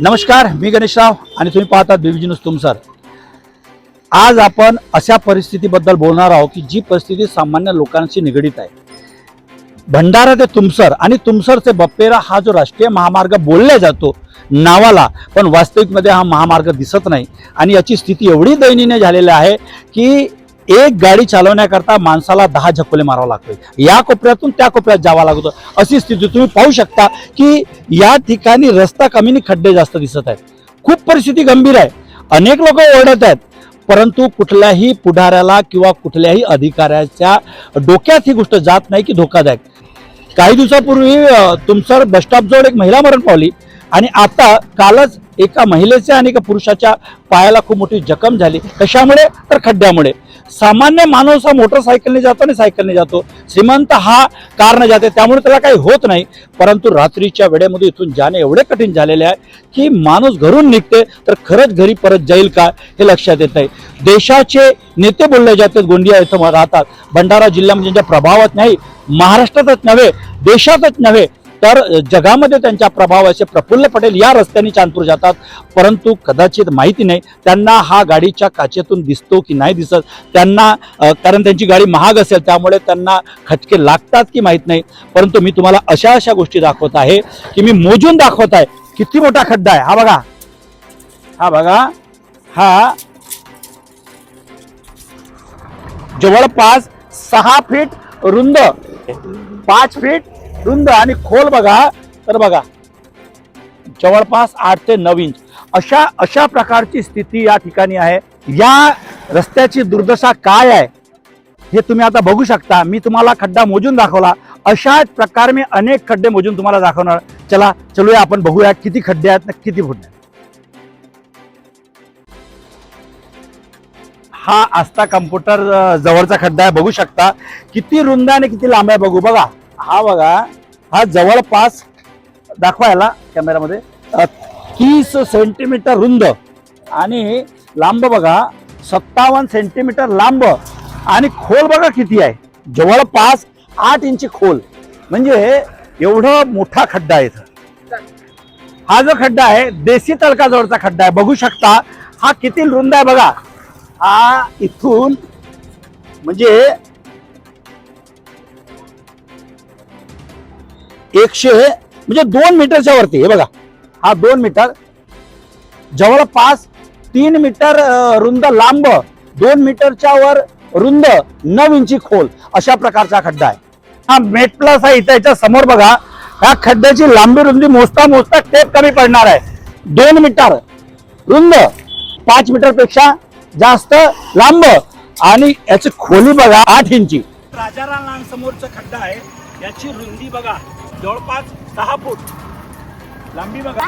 नमस्कार मी गणेशराव आणि तुम्ही पाहता बीबीजी तुमसर. आज आपण अशा परिस्थितीबद्दल बोलणार आहोत की जी परिस्थिती सामान्य लोकांशी निगडीत आहे. भंडारा ते तुमसर आणि तुमसर ते बप्पेरा हा जो राष्ट्रीय महामार्ग बोलला जातो नावाला पण वास्तविकमध्ये हा महामार्ग दिसत नाही. आणि याची स्थिती एवढी दयनीय झालेली आहे की एक गाडी चालवण्याकरता माणसाला दहा झकोले मारावं लागतो. या कोपऱ्यातून त्या कोपऱ्यात जावं लागतो. अशी स्थिती तुम्ही पाहू शकता की या ठिकाणी रस्ता कमी आणि खड्डे जास्त दिसत आहेत. खूप परिस्थिती गंभीर आहे. अनेक लोक ओरडत आहेत. परंतु कुठल्याही पुढाऱ्याला किंवा कुठल्याही अधिकाऱ्याच्या डोक्यात ही गोष्ट जात नाही की धोकादायक. काही दिवसापूर्वी अ, तुमसर बसस्टॉपजवळ एक महिला मरण पावली आणि आता कालच एका महिलेच्या आणि एका पुरुषाच्या पायाला खूप मोठी जखम झाली. कशामुळे? तर खड्ड्यामुळे. सामान्य माणूस हा मोटरसायकलने जातो आणि सायकलने जातो. श्रीमंत हा कारण जाते त्यामुळे त्याला काही होत नाही. परंतु रात्रीच्या वेळेमध्ये इथून जाणे एवढे कठीण झालेले आहे की माणूस घरून निघते तर खरंच घरी परत जाईल का हे लक्षात येत नाही. देशाचे नेते बोलले जातात गोंदिया इथं राहतात. भंडारा जिल्ह्यामध्ये ज्यांच्या प्रभावात नाही महाराष्ट्रातच नव्हे देशातच नव्हे तर जगामध्ये त्यांच्या प्रभावाचे प्रफुल्ल पटेल या रस्त्याने चांदपूर जातात. परंतु कदाचित माहिती नाही त्यांना हा गाडीच्या काचेतून दिसतो की नाही दिसत? त्यांना कारण त्यांची गाडी महाग असेल त्यामुळे त्यांना खटके लागतात की माहीत नाही? परंतु मी तुम्हाला अशा अशा गोष्टी दाखवत आहे की मी मोजून दाखवत आहे. किती मोठा खड्डा आहे? हा बघा. हा बघा. हा. जवळपास सहा फीट रुंद. पाच फीट रुंद आणि खोल बघा. तर बघा जवळपास आठ ते नऊ इंच. अशा अशा प्रकारची स्थिती या ठिकाणी आहे. या रस्त्याची दुर्दशा काय आहे हे तुम्ही आता बघू शकता. मी तुम्हाला खड्डा मोजून दाखवला. अशाच प्रकारे मी अनेक खड्डे मोजून तुम्हाला दाखवणार. चला चलूया आपण बघूया किती खड्डे आहेत किती फुट आहेत. हा आस्था कम्प्युटर जवळचा खड्डा आहे बघू शकता. किती रुंद आणि किती लांब आहे बघू. बघा हा बघा. हा जवळपास दाखवायला कॅमेरामध्ये. तीस सेंटीमीटर रुंद. आणि लांब बघा सत्तावन्न सेंटीमीटर लांब. आणि खोल बघा किती आहे. जवळपास आठ इंची खोल. म्हणजे एवढं मोठा खड्डा आहे इथं. हा जो खड्डा आहे देसी तळकाजवळचा खड्डा आहे. बघू शकता हा किती रुंद आहे बघा. हा इथून म्हणजे एकशे म्हणजे दोन मीटरच्या वरती हे बघा. हा दोन मीटर. जवळपास तीन मीटर रुंद लांब दोन मीटरच्या वर रुंद नऊ इंची खोल अशा प्रकारचा खड्डा आहे. हा मेट प्लस आहे इथं याच्या समोर बघा. ह्या खड्ड्याची लांबी रुंदी मोजता मोजता टेप कमी पडणार आहे. दोन मीटर. रुंद पाच मीटरपेक्षा जास्त लांब आणि याची खोली बघा आठ इंची. राजाराम समोरचा खड्डा आहे. याची रुंदी बघा. जवळपास सहा फूट. लांबी बघा.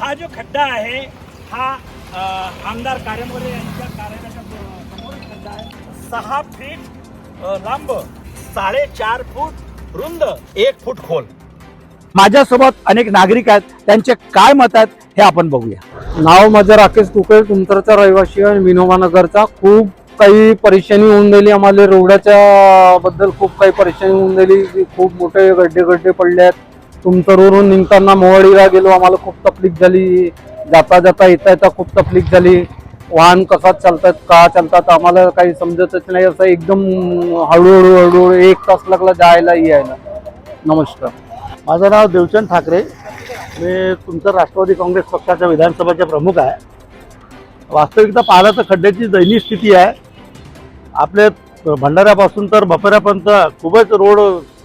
हा जो खड्डा आहे हा आमदार कार्यामध्ये यांच्या कार्यालयाच्या समोर खड्डा आहे. सहा फीट लांब साडेचार फूट रुंद एक फूट खोल. माझ्यासोबत अनेक नागरिक आहेत त्यांचे काय मत आहेत हे आपण बघूया. नाव माझं राकेश कुकळे तुमसरचा रहिवासी आहे विनोबा नगरचा. खूप काही परेशानी होऊन गेली आम्हाला. रोडाच्या बद्दल खूप काही परेशानी होऊन गेली खूप मोठे गड्डे गड्डे पडले आहेत. तुमचं रोडून निघताना मोवाडीला गेलो आम्हाला खूप तकलीफ झाली. जाता जाता येता येता खूप तकलीफ झाली. वाहन कसा चालतात का चालतात आम्हाला काही समजतच नाही. असं एकदम हळूहळू हळूहळू एक तास लागला जायला यायला. नमस्कार. माझं नाव देवचंद ठाकरे. मी तुमचं राष्ट्रवादी काँग्रेस पक्षाच्या विधानसभाचे प्रमुख आहे. वास्तविकता पाहिलं तर खड्ड्याची दैनीय स्थिती आहे. आपल्या भंडाऱ्यापासून तर बपऱ्यापर्यंत खूपच रोड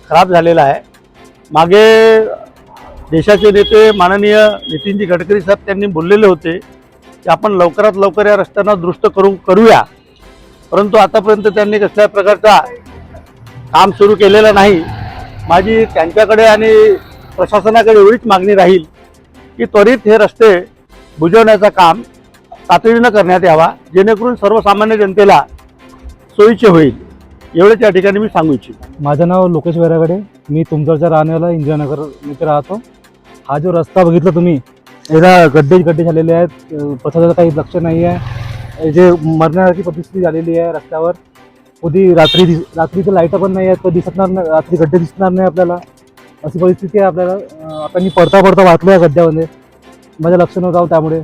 खराब झालेला आहे. मागे देशाचे नेते माननीय नितीनजी गडकरी साहेब त्यांनी बोललेले होते की आपण लवकरात लवकर या रस्त्यांना दुरुस्त करू करूया. परंतु आतापर्यंत त्यांनी कसल्या प्रकारचा काम सुरू केलेलं नाही. माझी त्यांच्याकडे आणि प्रशासनाकडे एवढीच मागणी राहील की त्वरित हे रस्ते बुजवण्याचं काम तातडीनं करण्यात यावा जेणेकरून सर्वसामान्य जनतेला सोयीचे होईल. एवढंच या ठिकाणी मी सांगू इच्छितो. माझं नाव लोकेश वैरागडे मी तुमच्याच्या राहण्याला इंदिरानगर इथे राहतो. हा जो रस्ता बघितला तुम्ही याला गड्डे गड्डे झालेले आहेत. प्रसादाचं काही लक्ष नाही आहे. जे मरण्यासारखी परिस्थिती झालेली आहे रस्त्यावर कधी रात्री दिस- रात्रीचं लाइट पण नाही आहेत कधी दिसणार नाही रात्री गड्डे दिसणार नाही आपल्याला. अशी परिस्थिती आहे आपल्याला. आपण मी पडता पडता वाचलो या गड्ड्यामध्ये. माझ्या लक्ष नव्हतं त्यामुळे.